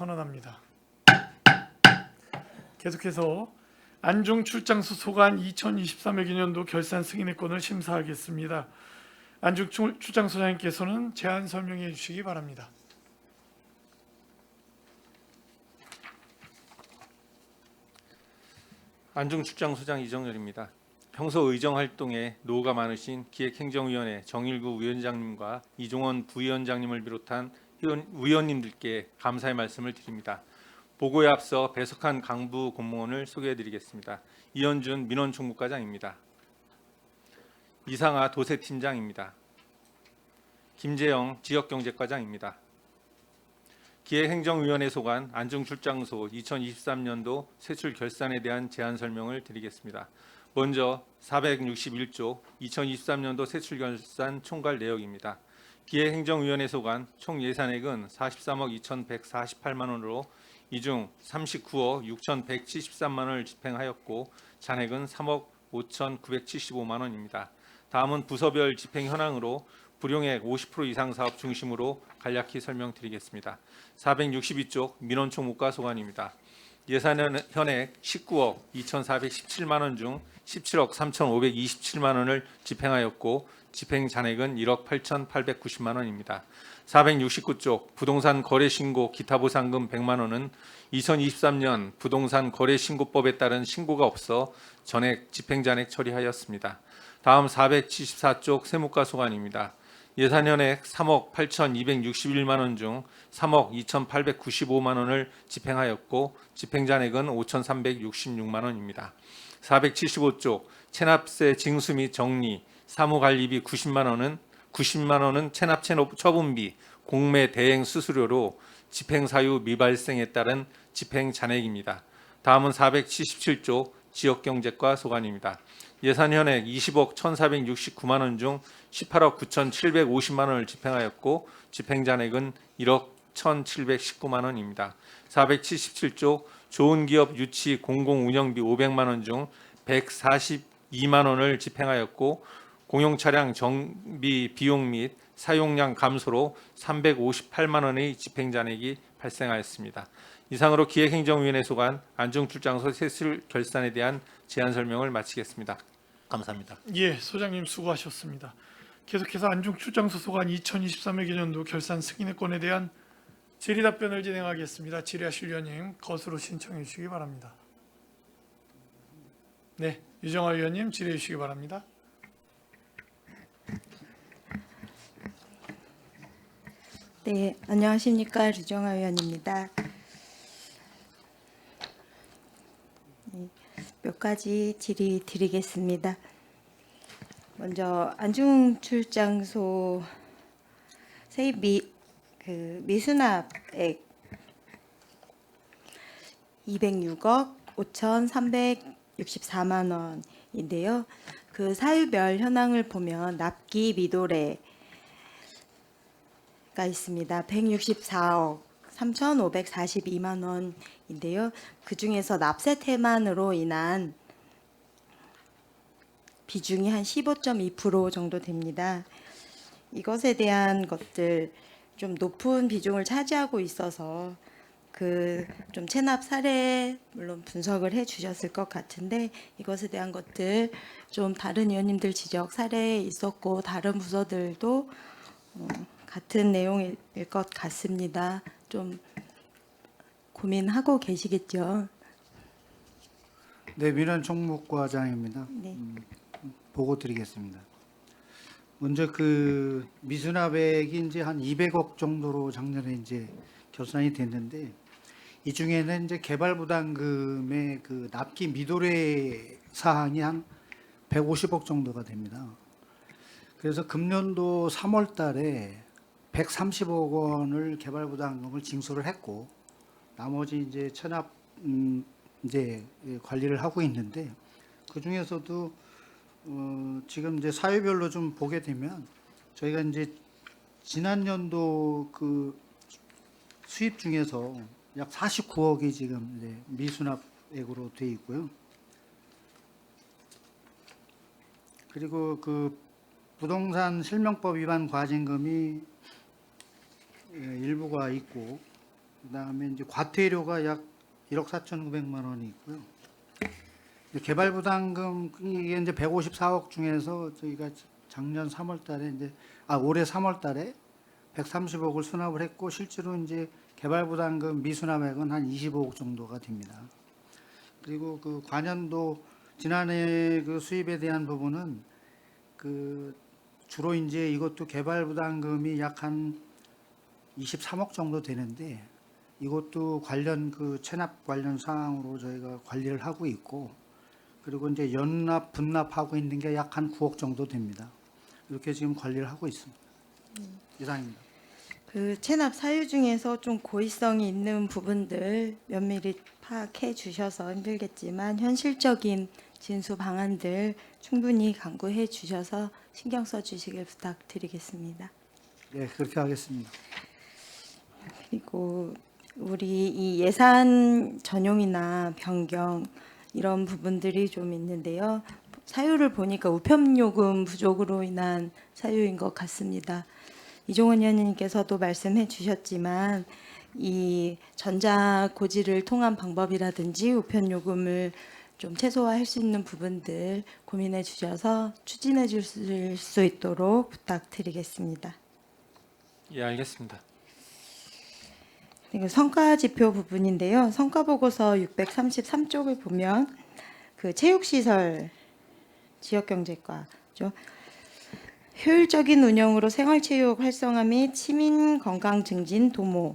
선언합니다. 계속해서 안중 출장소 소관 2023회 기년도 결산 승인의 건을 심사하겠습니다. 안중 출- 출장소장님께서는 제안 설명해 주시기 바랍니다. 안중 출장소장 이정열입니다. 평소 의정 활동에 노고가 많으신 기획행정위원회 정일구 위원장님과 이종원 부위원장님을 비롯한 위원, 위원님들께 감사의 말씀을 드립니다. 보고에 앞서 배석한 강부 공무원을 소개해드리겠습니다. 이현준 민원총무과장입니다. 이상하 도세팀장입니다. 김재영 지역경제과장입니다. 기획행정위원회 소관 안중출장소 2023년도 세출 결산에 대한 제안 설명을 드리겠습니다. 먼저 461조 2023년도 세출 결산 총괄 내역입니다. 기획행정위원회 소관 총 예산액은 43억 2,148만 원으로 이 중 39억 6,173만 원을 집행하였고 잔액은 3억 5,975만 원입니다. 다음은 부서별 집행 현황으로 불용액 50% 이상 사업 중심으로 간략히 설명드리겠습니다. 462쪽 민원총무과 소관입니다. 예산 현액 19억 2,417만 원 중 17억 3,527만 원을 집행하였고 집행 잔액은 1억 8,890만 원입니다. 469쪽 부동산 거래 신고 기타 보상금 100만 원은 2023년 부동산 거래 신고법에 따른 신고가 없어 전액 집행 잔액 처리하였습니다. 다음 474쪽 세무과 소관입니다. 예산 현액 3억 8,261만 원 중 3억 2,895만 원을 집행하였고 집행 잔액은 5,366만 원입니다. 475쪽 체납세 징수 및 정리 사무관리비 90만 원은 90만 원은 체납 체납 처분비 공매 대행 수수료로 집행 사유 미발생에 따른 집행 잔액입니다. 다음은 477조 지역경제과 소관입니다. 예산 현액 20억 1,469만 원 중 18억 9,750만 원을 집행하였고 집행 잔액은 1억 1,719만 원입니다. 477조 좋은 기업 유치 공공 운영비 500만 원 중 142만 원을 집행하였고 공용 차량 정비 비용 및 사용량 감소로 358만 원의 집행 잔액이 발생하였습니다. 이상으로 기획행정위원회 소관 안중출장소 세술 결산에 대한 제안 설명을 마치겠습니다. 감사합니다. 예, 소장님 수고하셨습니다. 계속해서 안중 출장소 소관 2023회 기년도 결산 승인의 건에 대한 질의 답변을 진행하겠습니다. 질의하실 위원님 거수로 신청해 주시기 바랍니다. 네, 유정화 위원님 질의해 주시기 바랍니다. 네, 안녕하십니까 류정아 의원입니다. 네, 몇 가지 질의 드리겠습니다. 먼저 안중 출장소 세입 미, 그 미수납액 206억 5,364만 원인데요. 그 사유별 현황을 보면 납기 미도래 가 있습니다. 164억 3,542만 원인데요. 그 중에서 납세 태만으로 인한 비중이 한 15.2% 정도 됩니다. 이것에 대한 것들 좀 높은 비중을 차지하고 있어서 그 좀 체납 사례 물론 분석을 해 주셨을 것 같은데 이것에 대한 것들 좀 다른 의원님들 지적 사례 있었고 다른 부서들도 어, 같은 내용일 것 같습니다. 좀 고민하고 계시겠죠. 네, 민원 총무과장입니다. 네. 보고 드리겠습니다. 먼저 그 미수납액이 이제 한 200억 정도로 작년에 이제 결산이 됐는데 이 중에는 이제 개발 부담금의 그 납기 미도래 사항이 한 150억 정도가 됩니다. 그래서 금년도 3월 달에 130억 원을 개발 부담금을 징수를 했고 나머지 이제 체납 음 이제 관리를 하고 있는데 그 중에서도 어 지금 이제 사유별로 좀 보게 되면 저희가 이제 지난 연도 그 수입 중에서 약 49억이 지금 이제 미수납액으로 돼 있고요. 그리고 그 부동산 실명법 위반 과징금이 예, 일부가 있고 그다음에 이제 과태료가 약 1억 4,900만 원이 있고요. 이제 개발 부담금 이게 이제 154억 중에서 저희가 작년 3월 달에 이제 아 올해 3월 달에 130억을 수납을 했고 실제로 이제 개발 부담금 미수납액은 한 25억 정도가 됩니다. 그리고 그 관연도 지난해 그 수입에 대한 부분은 그 주로 이제 이것도 개발 부담금이 약 한 23억 정도 되는데 이것도 관련 그 체납 관련 사항으로 저희가 관리를 하고 있고 그리고 이제 연납 분납하고 있는 게 약 한 9억 정도 됩니다. 이렇게 지금 관리를 하고 있습니다. 이상입니다. 그 체납 사유 중에서 좀 고의성이 있는 부분들 면밀히 파악해 주셔서 힘들겠지만 현실적인 진수 방안들 충분히 강구해 주셔서 신경 써 주시길 부탁드리겠습니다. 네, 그렇게 하겠습니다. 그리고 우리 이 예산 전용이나 변경 이런 부분들이 좀 있는데요. 사유를 보니까 우편 요금 부족으로 인한 사유인 것 같습니다. 이종원 의원님께서도 말씀해 주셨지만 이 전자 고지를 통한 방법이라든지 우편 요금을 좀 최소화할 수 있는 부분들 고민해 주셔서 추진해 주실 수 있도록 부탁드리겠습니다. 예, 알겠습니다. 성과 지표 부분인데요. 성과 보고서 633쪽을 보면 그 체육시설 지역경제과죠. 효율적인 운영으로 생활체육 활성화 및 시민 건강 증진 도모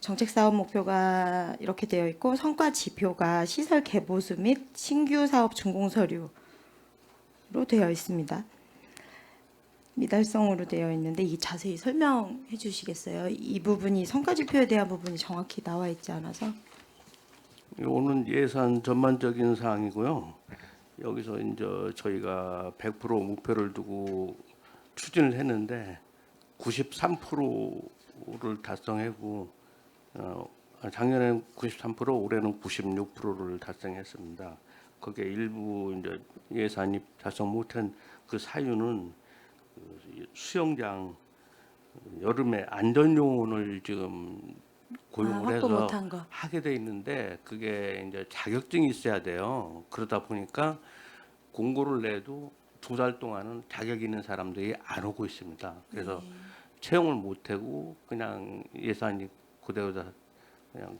정책 사업 목표가 이렇게 되어 있고 성과 지표가 시설 개보수 및 신규 사업 준공 서류로 되어 있습니다. 미달성으로 되어 있는데 이 자세히 설명해 주시겠어요? 이 부분이 성과 지표에 대한 부분이 정확히 나와 있지 않아서 오는 예산 전반적인 사항이고요. 여기서 이제 저희가 100% 목표를 두고 추진을 했는데 93%를 달성하고 어, 작년에는 93% 올해는 96%를 달성했습니다. 거기에 일부 이제 예산이 달성 못한 그 사유는 그 수영장 여름에 안전 요원을 지금 고용을 아, 해서. 하게 돼 있는데 그게 이제 자격증이 있어야 돼요. 그러다 보니까 공고를 내도 두 달 동안은 자격 있는 사람들이 안 오고 있습니다. 그래서 네. 채용을 못 하고 그냥 예산이 그대로 다 그냥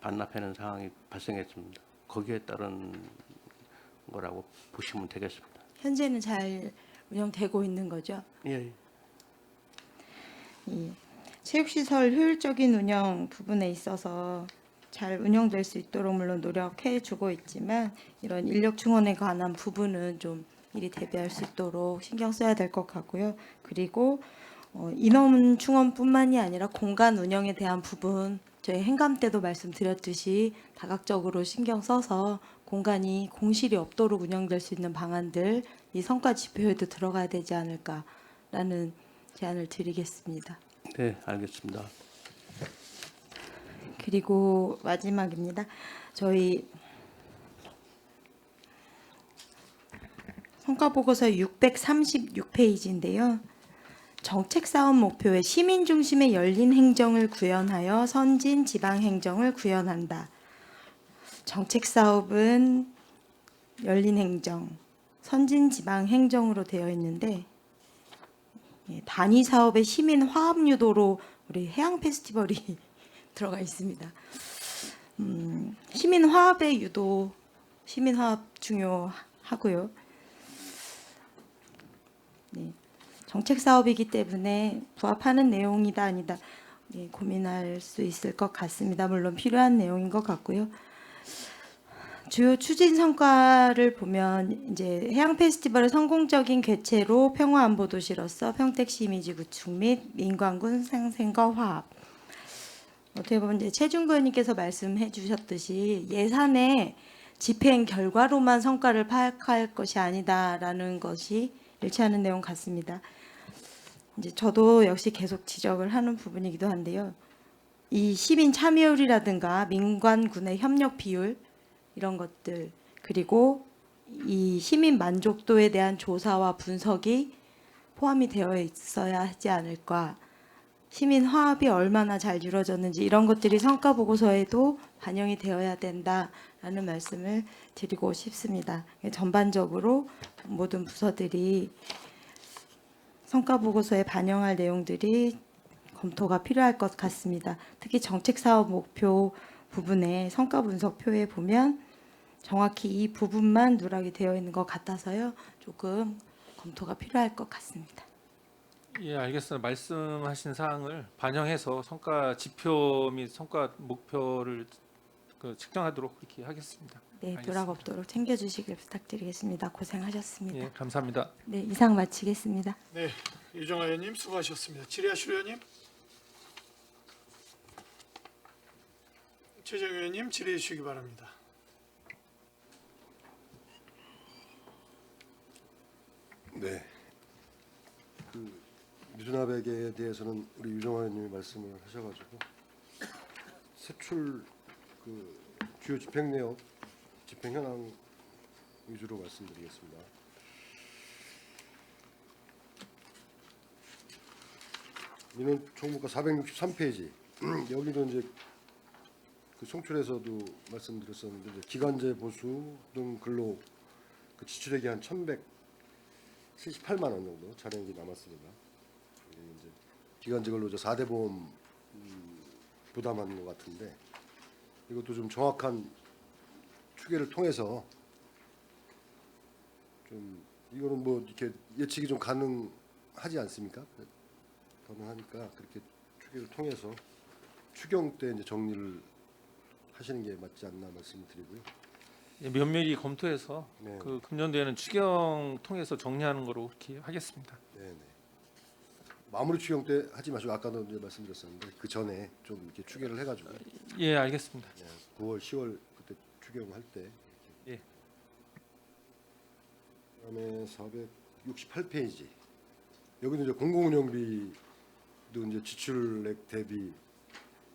반납하는 상황이 발생했습니다. 거기에 따른 거라고 보시면 되겠습니다. 현재는 잘 운영되고 있는 거죠. 예. 이 체육시설 효율적인 운영 부분에 있어서 잘 운영될 수 있도록 물론 노력해 주고 있지만 이런 인력 충원에 관한 부분은 좀 미리 대비할 수 있도록 신경 써야 될 것 같고요. 그리고 어, 인원 충원뿐만이 아니라 공간 운영에 대한 부분 저희 행감 때도 말씀드렸듯이 다각적으로 신경 써서 공간이 공실이 없도록 운영될 수 있는 방안들 이 성과 지표에도 들어가야 되지 않을까라는 제안을 드리겠습니다. 네, 알겠습니다. 그리고 마지막입니다. 저희 성과 보고서 636페이지인데요. 정책 사업 목표에 시민 중심의 열린 행정을 구현하여 선진 지방 행정을 구현한다. 정책 사업은 열린 행정, 선진 지방 행정으로 되어 있는데 예, 단위 사업의 시민 화합 유도로 우리 해양 페스티벌이 들어가 있습니다. 음, 시민 화합의 유도, 시민 화합 중요하고요. 네, 정책 사업이기 때문에 부합하는 내용이다 아니다 네, 고민할 수 있을 것 같습니다. 물론 필요한 내용인 것 같고요. 주요 추진 성과를 보면 이제 해양 페스티벌의 성공적인 개최로 평화 안보 도시로서 평택시 이미지 구축 및 민관군 상생과 화합. 어떻게 보면 이제 최준구 의원님께서 말씀해 주셨듯이 예산의 집행 결과로만 성과를 파악할 것이 아니다라는 것이 일치하는 내용 같습니다. 이제 저도 역시 계속 지적을 하는 부분이기도 한데요. 이 시민 참여율이라든가 민관군의 협력 비율 이런 것들 그리고 이 시민 만족도에 대한 조사와 분석이 포함이 되어 있어야 하지 않을까 시민 화합이 얼마나 잘 이루어졌는지 이런 것들이 성과 보고서에도 반영이 되어야 된다라는 말씀을 드리고 싶습니다. 전반적으로 모든 부서들이 성과 보고서에 반영할 내용들이 검토가 필요할 것 같습니다. 특히 정책 사업 목표 부분에 성과 분석표에 보면 정확히 이 부분만 누락이 되어 있는 것 같아서요. 조금 검토가 필요할 것 같습니다. 예, 알겠습니다. 말씀하신 사항을 반영해서 성과 지표 및 성과 목표를 그 측정하도록 그렇게 하겠습니다. 네, 알겠습니다. 누락 없도록 챙겨주시길 부탁드리겠습니다. 고생하셨습니다. 예, 감사합니다. 네, 이상 마치겠습니다. 네, 유정아 의원님 수고하셨습니다. 지리하실 의원님, 최정 의원님 질의해 주시기 바랍니다. 네. 그 미주나백에 대해서는 우리 유정화 의원님이 말씀을 하셔가지고 세출 그 주요 집행 내역, 집행 현황 위주로 말씀드리겠습니다. 민원 총무과 463페이지 여기도 이제 그 송출에서도 말씀드렸었는데 기간제 보수 등 근로 그 지출액이 한 1,100 78만 원 정도 잔액이 남았습니다. 이제 기간제 근로자 4대 보험 음, 부담하는 것 같은데 이것도 좀 정확한 추계를 통해서 좀 이거는 뭐 이렇게 예측이 좀 가능하지 않습니까? 가능하니까 그렇게 추계를 통해서 추경 때 이제 정리를 하시는 게 맞지 않나 말씀을 드리고요. 예, 면밀히 검토해서 네. 그 금년도에는 추경 통해서 정리하는 거로 그렇게 하겠습니다. 네 네. 마무리 추경 때 하지 마시고 아까도 이제 말씀드렸었는데 그 전에 좀 이렇게 추계를 해가지고 예, 알겠습니다. 네, 9월, 10월 그때 추경할 때. 예. 그다음에 468페이지 여기는 이제 공공운영비도 이제 지출액 대비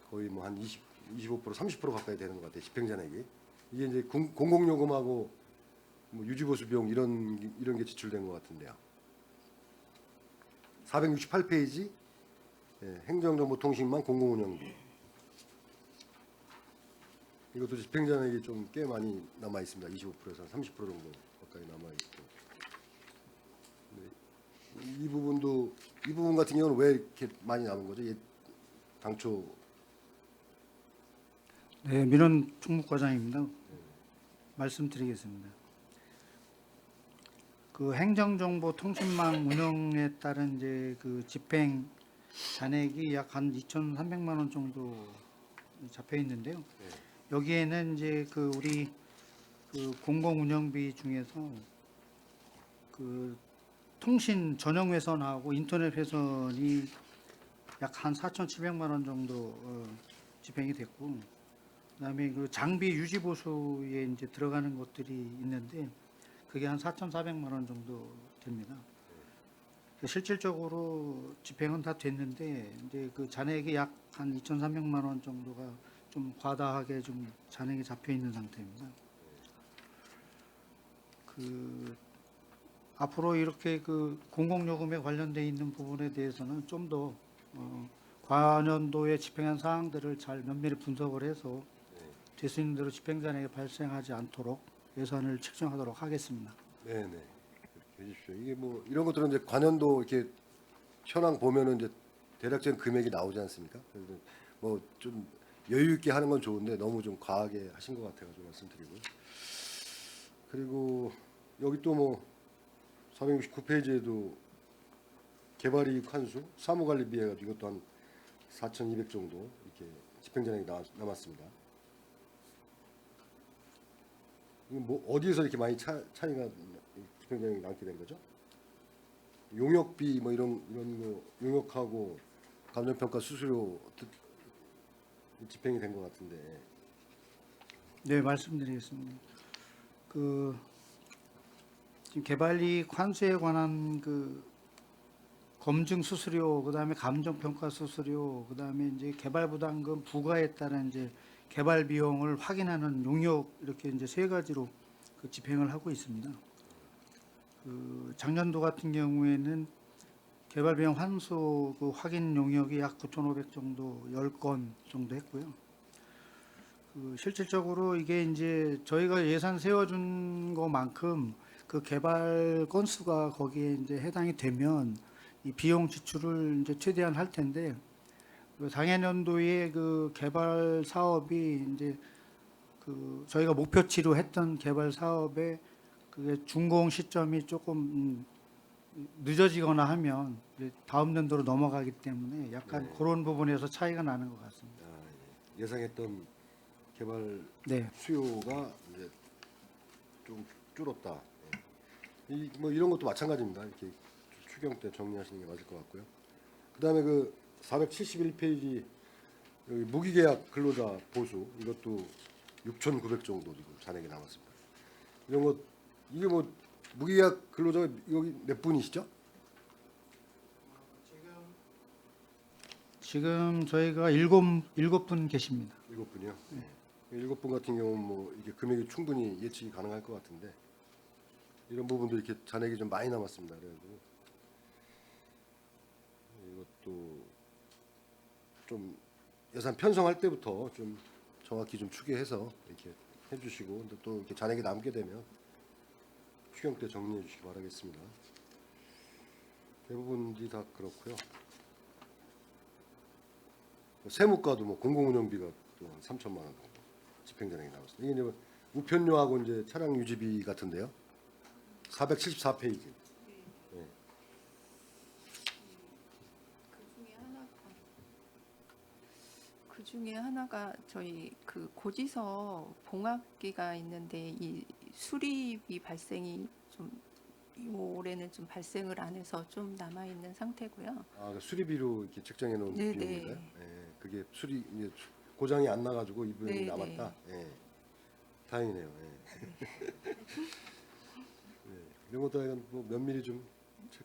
거의 뭐 한 20, 25% 30% 가까이 되는 것 같아요 집행잔액이 이게 이제 공, 공공요금하고 뭐 유지보수 비용 이런 이런 게 지출된 것 같은데요. 468페이지 예, 행정정보통신망 공공운영비 이것도 집행잔액이 좀 꽤 많이 남아 있습니다. 25%에서 30% 정도 가까이 남아 있고. 네, 이 부분도 이 부분 같은 경우는 왜 이렇게 많이 남은 거죠? 예, 당초 네, 민원 총무과장입니다. 말씀드리겠습니다. 그 행정정보 통신망 운영에 따른 이제 그 집행 잔액이 약 한 2,300만 원 정도 잡혀 있는데요. 여기에는 이제 그 우리 그 공공운영비 중에서 그 통신 전용 회선하고 인터넷 회선이 약 한 4,700만 원 정도 어, 집행이 됐고 그다음에 그 장비 유지 보수에 이제 들어가는 것들이 있는데 그게 한 4,400만 원 정도 됩니다. 실질적으로 집행은 다 됐는데 이제 그 잔액이 약 한 2,300만 원 정도가 좀 과다하게 좀 잔액이 잡혀 있는 상태입니다. 그 앞으로 이렇게 그 공공요금에 관련돼 있는 부분에 대해서는 좀더 어, 관연도에 집행한 사항들을 잘 면밀히 분석을 해서 될 수 있는 대로 집행잔액이 발생하지 않도록 예산을 측정하도록 하겠습니다. 네네 해주십시오. 이게 뭐 이런 것들은 이제 관연도 이렇게 현황 보면은 이제 대략적인 금액이 나오지 않습니까? 그래서 뭐좀 여유 있게 하는 건 좋은데 너무 좀 과하게 하신 것 같아가지고 말씀드리고요. 그리고 여기 또 뭐 469페이지에도 개발이익 환수, 사무관리비 해가지고 이것도 한 4,200 정도 이렇게 집행잔액이 나- 남았습니다. 뭐 어디에서 이렇게 많이 차, 차이가 집행장이 남게 된 거죠? 용역비 뭐 이런 이런 거 용역하고 감정평가 수수료 드- 집행이 된 것 같은데 네, 말씀드리겠습니다. 그 지금 개발이익 환수에 관한 그 검증 수수료, 그다음에 감정 평가 수수료, 그다음에 이제 개발 부담금 부과에 따른 이제 개발 비용을 확인하는 용역 이렇게 이제 세 가지로 그 집행을 하고 있습니다. 그 작년도 같은 경우에는 개발 비용 환수 그 확인 용역이 약 9,500 정도 10건 정도 했고요. 그 실질적으로 이게 이제 저희가 예산 세워준 것만큼 그 개발 건수가 거기에 이제 해당이 되면 이 비용 지출을 이제 최대한 할 텐데 그 당해년도에 그 개발 사업이 이제 그 저희가 목표치로 했던 개발 사업에 그게 준공 시점이 조금 음, 늦어지거나 하면 다음 년도로 넘어가기 때문에 약간 네. 그런 부분에서 차이가 나는 것 같습니다. 아, 예. 예상했던 개발 네. 수요가 이제 좀 줄었다. 예. 이 뭐 이런 것도 마찬가지입니다. 이렇게 추경 때 정리하시는 게 맞을 것 같고요. 그다음에 그 471페이지 여기 무기계약 근로자 보수 이것도 6,900 정도 지금 잔액이 남았습니다. 이런 것 이게 뭐 무기계약 근로자가 여기 몇 분이시죠? 지금 저희가 일곱 일곱 분 계십니다. 일곱 분이요. 일곱 분 같은 경우는 뭐 이게 금액이 충분히 예측이 가능할 것 같은데 이런 부분도 이렇게 잔액이 좀 많이 남았습니다. 그래가지고 이것도 좀 예산 편성할 때부터 좀 정확히 좀 추계해서 이렇게 해주시고 또 이렇게 잔액이 남게 되면 추경 때 정리해 주시기 바라겠습니다. 대부분이 다 그렇고요. 세무과도 뭐 공공운영비가 또한 3천만 원 정도 집행잔액이 나왔습니다. 이게 이제 뭐 우편료하고 이제 차량 유지비 같은데요. 474페이지. 그 중에 하나가 그 중에 하나가 저희 그 고지서 봉합기가 있는데 이 수리비 발생이 좀 올해는 좀 발생을 안 해서 좀 남아 있는 상태고요. 아, 그 수리비로 이렇게 책정해 놓은 네, 비용인가요? 네. 예, 그게 수리 이제 고장이 안 나가지고 이 비용이 네, 남았다. 예, 다행이네요. 예. 네, 이런 것도 하여간 뭐 면밀히 좀 체,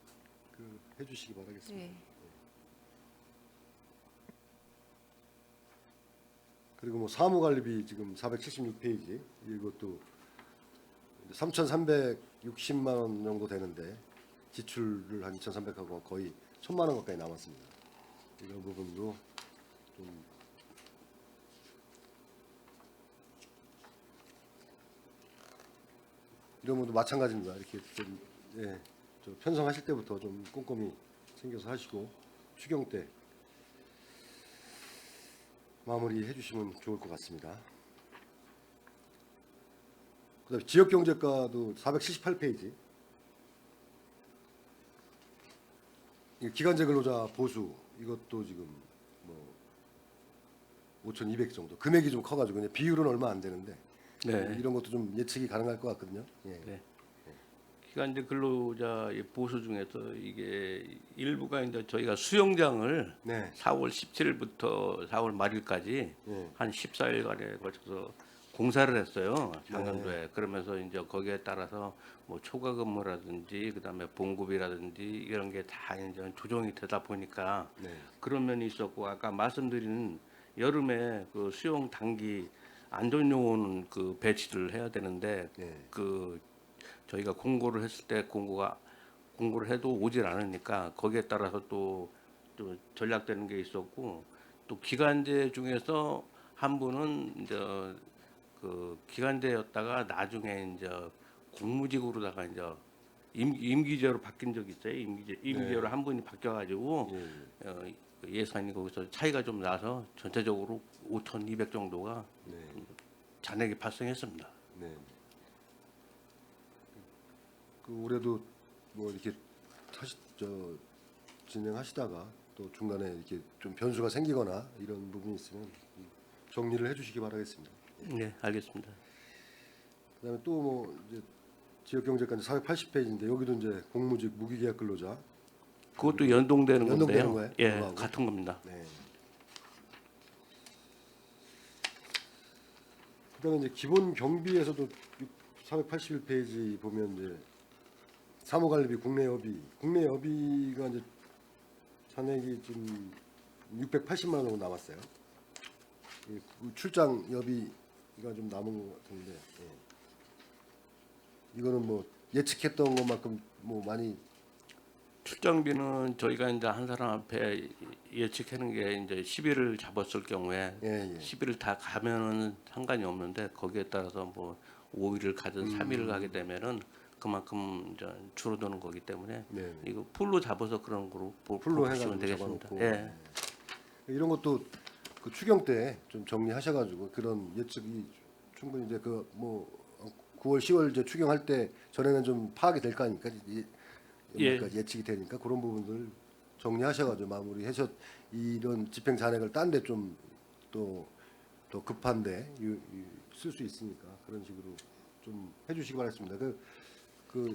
그, 해주시기 바라겠습니다. 네. 그리고 뭐 사무관리비 지금 476페이지 이것도 3,360만 원 정도 되는데 지출을 한 2,300하고 거의 1,000만 원 가까이 남았습니다. 이런 부분도 좀 이런 것도 마찬가지입니다. 이렇게 좀 예, 저 편성하실 때부터 좀 꼼꼼히 챙겨서 하시고 추경 때 마무리해 주시면 좋을 것 같습니다. 그다음에 지역 경제과도 478페이지. 기간제 근로자 보수 이것도 지금 뭐 5,200 정도 금액이 좀 커가지고 그냥 비율은 얼마 안 되는데 네. 이런 것도 좀 예측이 가능할 것 같거든요. 예. 네. 기간제 근로자의 보수 중에서 이게 일부가 이제 저희가 수영장을 네. 4월 17일부터 4월 말일까지 예. 한 14일간에 걸쳐서 공사를 했어요 작년도에 그러면서 이제 거기에 따라서 뭐 초과 근무라든지 그다음에 봉급이라든지 이런 게 다 이제 조정이 되다 보니까 네. 그런 면이 있었고 아까 말씀드린 여름에 그 수영 단기 안전 요원 그 배치를 해야 되는데 네. 그 저희가 공고를 했을 때 공고가 공고를 해도 오질 않으니까 거기에 따라서 또, 또 전략되는 게 있었고 또 기간제 중에서 한 분은 이제 그 기간제였다가 나중에 이제 공무직으로다가 이제 임, 임기제로 바뀐 적이 있어요. 임기제 임기제로 한 분이 바뀌어가지고 예, 예. 어, 그 예산이 거기서 차이가 좀 나서 전체적으로 5,200 정도가 네. 잔액이 발생했습니다. 네. 그 올해도 뭐 이렇게 하시, 저 진행하시다가 또 중간에 이렇게 좀 변수가 생기거나 이런 부분이 있으면 정리를 해주시기 바라겠습니다. 네, 알겠습니다. 그다음에 또 뭐 이제 지역 경제까지 480페이지인데 여기도 이제 공무직 무기계약 근로자. 그것도 연동되는 연동되는 건데요. 거예요? 예, 그거하고? 같은 겁니다. 네. 그다음에 이제 기본 경비에서도 481페이지 보면 이제 사무관리비 국내 여비 국내 여비가 이제 잔액이 지금 680만 원 남았어요. 이 출장 여비 가좀 남은 것 같은데 예. 이거는 뭐 예측했던 것만큼 뭐 많이 출장비는 저희가 이제 한 사람 앞에 예측하는 게 이제 10일을 잡았을 경우에 예, 예. 10일을 다 가면은 상관이 없는데 거기에 따라서 뭐 5일을 가든 3일을 가게 되면은 그만큼 이제 줄어드는 거기 때문에 네. 네. 이거 풀로 잡아서 그런 거로 보- 풀로 보시면 해가지고 되겠습니다. 잡아놓고 예. 예. 이런 것도 그 추경 때 좀 정리하셔가지고 그런 예측이 충분히 이제 그 뭐 9월 10월 이제 추경할 때 전에는 좀 파악이 될 거 아닙니까 예, 예. 예측이 되니까 그런 부분들 정리하셔가지고 마무리해서 이런 집행 잔액을 딴 데 좀또더 급한데 쓸 수 있으니까 그런 식으로 좀 해주시기 바라겠습니다. 그, 그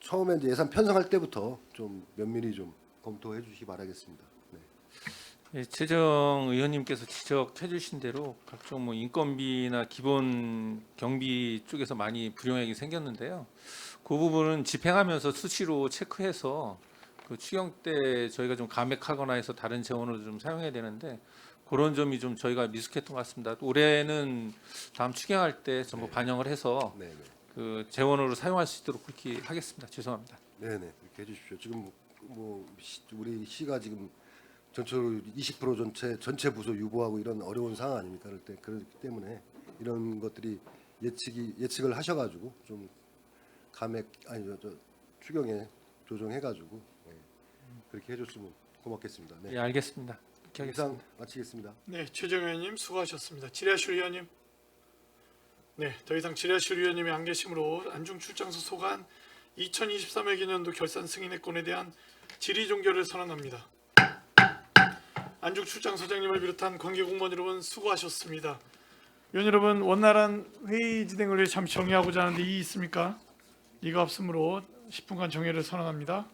처음에 이제 예산 편성할 때부터 좀 면밀히 좀 검토해 주시기 바라겠습니다. 네. 예, 최정 의원님께서 지적해 주신 대로 각종 뭐 인건비나 기본 경비 쪽에서 많이 불용액이 생겼는데요. 그 부분은 집행하면서 수시로 체크해서 그 추경 때 저희가 좀 감액하거나 해서 다른 재원으로 좀 사용해야 되는데 그런 점이 좀 저희가 미숙했던 것 같습니다. 올해는 다음 추경할 때 전부 반영을 해서 네, 네. 그 재원으로 사용할 수 있도록 그렇게 하겠습니다. 죄송합니다. 네네 그렇게 해주십시오. 지금 뭐 시- 우리 시가 지금 전체로 20% 전체 전체 부서 유보하고 이런 어려운 상황 아닙니까? 그럴 때 그렇기 때문에 이런 것들이 예측이 예측을 하셔가지고 좀 감액 아니 저, 저 추경에 조정해가지고 예, 그렇게 해줬으면 고맙겠습니다. 네. 예, 알겠습니다. 하겠습니다. 이상 마치겠습니다. 네, 최정 의원님 수고하셨습니다. 지뢰실 의원님. 네, 더 이상 지뢰실 의원님이 안 계심으로 안중 출장소 소관 2023회 기년도 결산 승인의 건에 대한 질의 종결을 선언합니다. 안중 출장 소장님을 비롯한 관계 공무원 여러분 수고하셨습니다. 위원 여러분 원활한 회의 진행을 위해 잠시 정리하고자 하는데 이의 있습니까? 이가 없으므로 10분간 정회를 선언합니다.